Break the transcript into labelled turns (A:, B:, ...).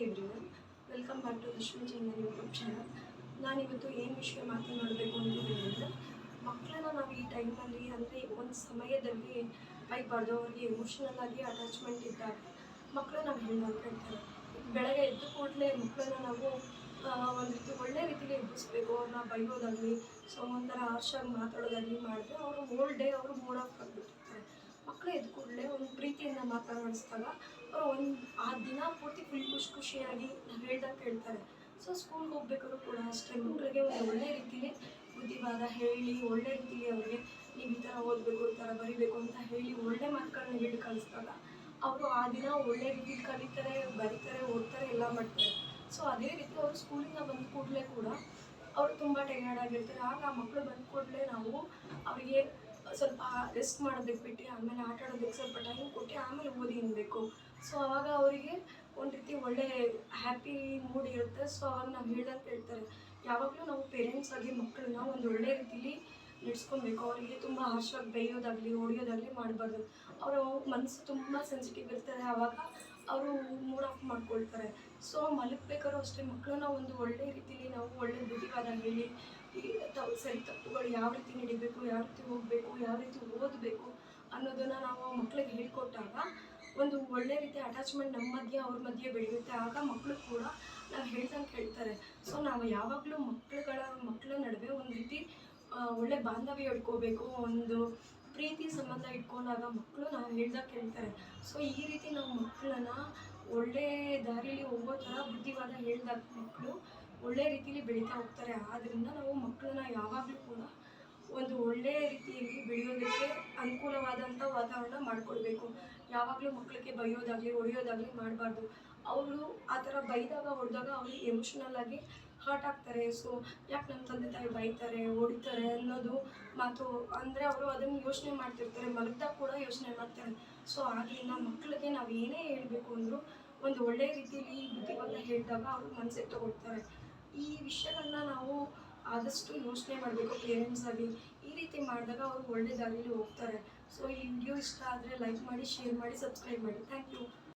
A: Welcome back to Lakshmi Chandra YouTube channel ನಾನಿವತ್ತು ಏನು ವಿಷಯ ಮಾತನಾಡಬೇಕು ಅಂತ ಹೇಳಿದ್ರೆ ಮಕ್ಕಳನ್ನ ನಾವು ಈ ಟೈಮಲ್ಲಿ ಅಂದರೆ ಒಂದು ಸಮಯದಲ್ಲಿ ಬೈಬಾರ್ದು, ಅವ್ರಿಗೆ ಎಮೋಷ್ನಲ್ ಆಗಿ ಅಟ್ಯಾಚ್ಮೆಂಟ್ ಇದ್ದಾಗ ಮಕ್ಕಳು ನಾವು ಹೇಳ್ದಾಗ ಕೇಳ್ತಾರೆ ಬೆಳಗ್ಗೆ ಎದ್ದು ಕೂಡಲೇ ಮಕ್ಕಳನ್ನ ನಾವು ಒಂದು ರೀತಿ ಒಳ್ಳೆ ರೀತಿಲಿ ಎಬ್ಬಿಸ್ಬೇಕು. ಅವ್ರನ್ನ ಬೈಯೋದಾಗಲಿ, ಸೊ ಒಂಥರ ಆಶಾಗಿ ಮಾತಾಡೋದಾಗಲಿ ಮಾಡಿದ್ರೆ ಅವರು ಓಲ್ಡ್ ಡೇ ಅವರು ಮೂಡ್ ಆಫ್ ಆಗಿಬಿಟ್ಟಿರ್ತಾರೆ. ಮಕ್ಕಳು ಎದ್ದು ಕೂಡಲೇ ಒಂದು ಪ್ರೀತಿಯಿಂದ ಮಾತನಾಡಿಸಿದಾಗ ಅವರು ಒಂದು ಆ ದಿನ ಪೂರ್ತಿ ಫುಲ್ ಖುಷಿ ಖುಷಿಯಾಗಿ ನಾವು ಹೇಳ್ದಾಗ ಕೇಳ್ತಾರೆ. ಸೊ ಸ್ಕೂಲ್ಗೆ ಹೋಗ್ಬೇಕಾದ್ರೂ ಕೂಡ ಅಷ್ಟೇ. ಮಕ್ಕಳಿಗೆ ಒಂದು ಒಳ್ಳೆ ರೀತಿಲಿ ಬುದ್ಧಿವಾದ ಹೇಳಿ, ಒಳ್ಳೆ ರೀತಿಲಿ ಅವರಿಗೆ ನೀವು ಈ ಥರ ಓದಬೇಕು, ಈ ಥರ ಬರಿಬೇಕು ಅಂತ ಹೇಳಿ ಒಳ್ಳೆ ಮಾತುಗಳನ್ನ ಹೇಳಿ ಕಳಿಸಿದಾಗ ಅವರು ಆ ದಿನ ಒಳ್ಳೆ ರೀತಿ ಕಲಿತಾರೆ, ಬರೀತಾರೆ, ಓದ್ತಾರೆ, ಎಲ್ಲ ಮಾಡ್ತಾರೆ. ಸೊ ಅದೇ ರೀತಿ ಅವರು ಸ್ಕೂಲಿಂದ ಬಂದ ಕೂಡಲೇ ಕೂಡ ಅವರು ತುಂಬ ಟಯರ್ಡ್ ಆಗಿರ್ತಾರೆ. ಆಗ ಆ ಮಕ್ಕಳು ಬಂದ ಕೂಡಲೇ ನಾವು ಅವರಿಗೆ ಸ್ವಲ್ಪ ರೆಸ್ಟ್ ಮಾಡೋದಕ್ಕೆ ಬಿಟ್ಟು, ಆಮೇಲೆ ಆಟ ಆಡೋದಕ್ಕೆ ಸ್ವಲ್ಪ ಟೈಮ್ ಕೊಟ್ಟು ಆಮೇಲೆ ಓದಿ ಅನ್ಬೇಕು ಸೊ ಅವಾಗ ಅವರಿಗೆ ಒಂದು ರೀತಿ ಒಳ್ಳೆ ಹ್ಯಾಪಿ ಮೂಡ್ ಇರುತ್ತೆ. ಸೊ ಅವಾಗ ನಾವು ಹೇಳ್ದಂಗೆ ಹೇಳ್ತಾರೆ ಯಾವಾಗಲೂ ನಾವು ಪೇರೆಂಟ್ಸ್ ಆಗಿ ಮಕ್ಕಳನ್ನ ಒಂದು ಒಳ್ಳೆ ರೀತಿಲಿ ನಡೆಸ್ಕೊಬೇಕು. ಅವರಿಗೆ ತುಂಬ ಹರ್ಷವಾಗಿ ಬೈಯೋದಾಗಲಿ, ಹೊಡಿಯೋದಾಗಲಿ ಮಾಡಬಾರ್ದು. ಅವರ ಮನಸ್ಸು ತುಂಬ ಸೆನ್ಸಿಟಿವ್ ಇರ್ತಾರೆ ಆವಾಗ ಅವರು ಮೂಡ್ ಆಫ್ ಮಾಡ್ಕೊಳ್ತಾರೆ. ಸೊ ಮಲಗಬೇಕಾದ್ರೂ ಅಷ್ಟೇ ಮಕ್ಕಳನ್ನ ಒಂದು ಒಳ್ಳೆ ರೀತಿಲಿ ನಾವು ಒಳ್ಳೆ ಬುದ್ಧಿವಾದ ಹೇಳಿ ಸರಿ, ತಪ್ಪುಗಳು ಯಾವ ರೀತಿ ನಡಿಬೇಕು, ಯಾವ ರೀತಿ ಹೋಗಬೇಕು, ಯಾವ ರೀತಿ ಓದಬೇಕು ಅನ್ನೋದನ್ನು ನಾವು ಮಕ್ಕಳಿಗೆ ಹೇಳ್ಕೊಟ್ಟಾಗ ಒಂದು ಒಳ್ಳೆ ರೀತಿ ಅಟ್ಯಾಚ್ಮೆಂಟ್ ನಮ್ಮ ಮಧ್ಯೆ, ಅವ್ರ ಮಧ್ಯೆ ಬೆಳೆಯುತ್ತೆ. ಆಗ ಮಕ್ಕಳು ಕೂಡ ನಾವು ಹೇಳ್ದಂಗೆ ಕೇಳ್ತಾರೆ. ಸೊ ನಾವು ಯಾವಾಗಲೂ ಮಕ್ಕಳುಗಳ ಮಕ್ಕಳ ನಡುವೆ ಒಂದು ರೀತಿ ಒಳ್ಳೆ ಬಾಂಧವ್ಯ ಇಟ್ಕೋಬೇಕು. ಒಂದು ಪ್ರೀತಿ ಸಂಬಂಧ ಇಟ್ಕೊಂಡಾಗ ಮಕ್ಕಳು ನಾವು ಹೇಳ್ದಾಗ ಕೇಳ್ತಾರೆ. ಸೊ ಈ ರೀತಿ ನಾವು ಮಕ್ಕಳನ್ನ ಒಳ್ಳೆ ದಾರಿಲಿ ಹೋಗೋ ಥರ ಬುದ್ಧಿವಾದ ಹೇಳ್ದಾಗ ಮಕ್ಕಳು ಒಳ್ಳೆ ರೀತಿಲಿ ಬೆಳೀತಾ ಹೋಗ್ತಾರೆ. ಆದ್ದರಿಂದ ನಾವು ಮಕ್ಕಳನ್ನ ಯಾವಾಗಲೂ ಕೂಡ ಒಳ್ಳೆಯ ರೀತಿಯಲ್ಲಿ ಬೆಳೆಯೋದಕ್ಕೆ ಅನುಕೂಲವಾದಂಥ ವಾತಾವರಣ ಮಾಡಿಕೊಡ್ಬೇಕು. ಯಾವಾಗಲೂ ಮಕ್ಕಳಿಗೆ ಬೈಯೋದಾಗಲಿ, ಹೊಡೆಯೋದಾಗಲಿ ಮಾಡಬಾರ್ದು. ಅವರು ಆ ಥರ ಬೈದಾಗ, ಹೊಡೆದಾಗ ಅವ್ರಿಗೆ ಎಮೋಷ್ನಲ್ ಆಗಿ ಹರ್ಟ್ ಆಗ್ತಾರೆ. ಸೊ ಯಾಕೆ ನಮ್ಮ ತಂದೆ ತಾಯಿ ಬೈತಾರೆ, ಹೊಡಿತಾರೆ ಅನ್ನೋದು ಮಾತು ಅಂದರೆ ಅವರು ಅದನ್ನು ಯೋಚನೆ ಮಾಡ್ತಿರ್ತಾರೆ. ಮಲಗ್ದಾಗ ಕೂಡ ಯೋಚನೆ ಮಾಡ್ತಾರೆ. ಸೊ ಆದ್ದರಿಂದ ಮಕ್ಕಳಿಗೆ ನಾವು ಏನೇ ಹೇಳಬೇಕು ಅಂದರೂ ಒಂದು ಒಳ್ಳೆಯ ರೀತಿಯಲ್ಲಿ ಬುದ್ಧಿವಾದ ಹೇಳಿದಾಗ ಅವರು ಮನಸ್ಸಿಗೆ ತಗೊಳ್ತಾರೆ. ಈ ವಿಷಯಗಳನ್ನ ನಾವು ಆದಷ್ಟು ಯೋಚನೆ ಮಾಡಬೇಕು ಪೇರೆಂಟ್ಸ್ ಆಗಿ. ಈ ರೀತಿ ಮಾಡಿದಾಗ ಅವರು ಒಳ್ಳೆ ದಾರಿಲಿ ಹೋಗ್ತಾರೆ. ಸೊ ಈ ವಿಡಿಯೋ ಇಷ್ಟ ಆದರೆ ಲೈಕ್ ಮಾಡಿ ಶೇರ್ ಮಾಡಿ ಸಬ್ಸ್ಕ್ರೈಬ್ ಮಾಡಿ. Thank you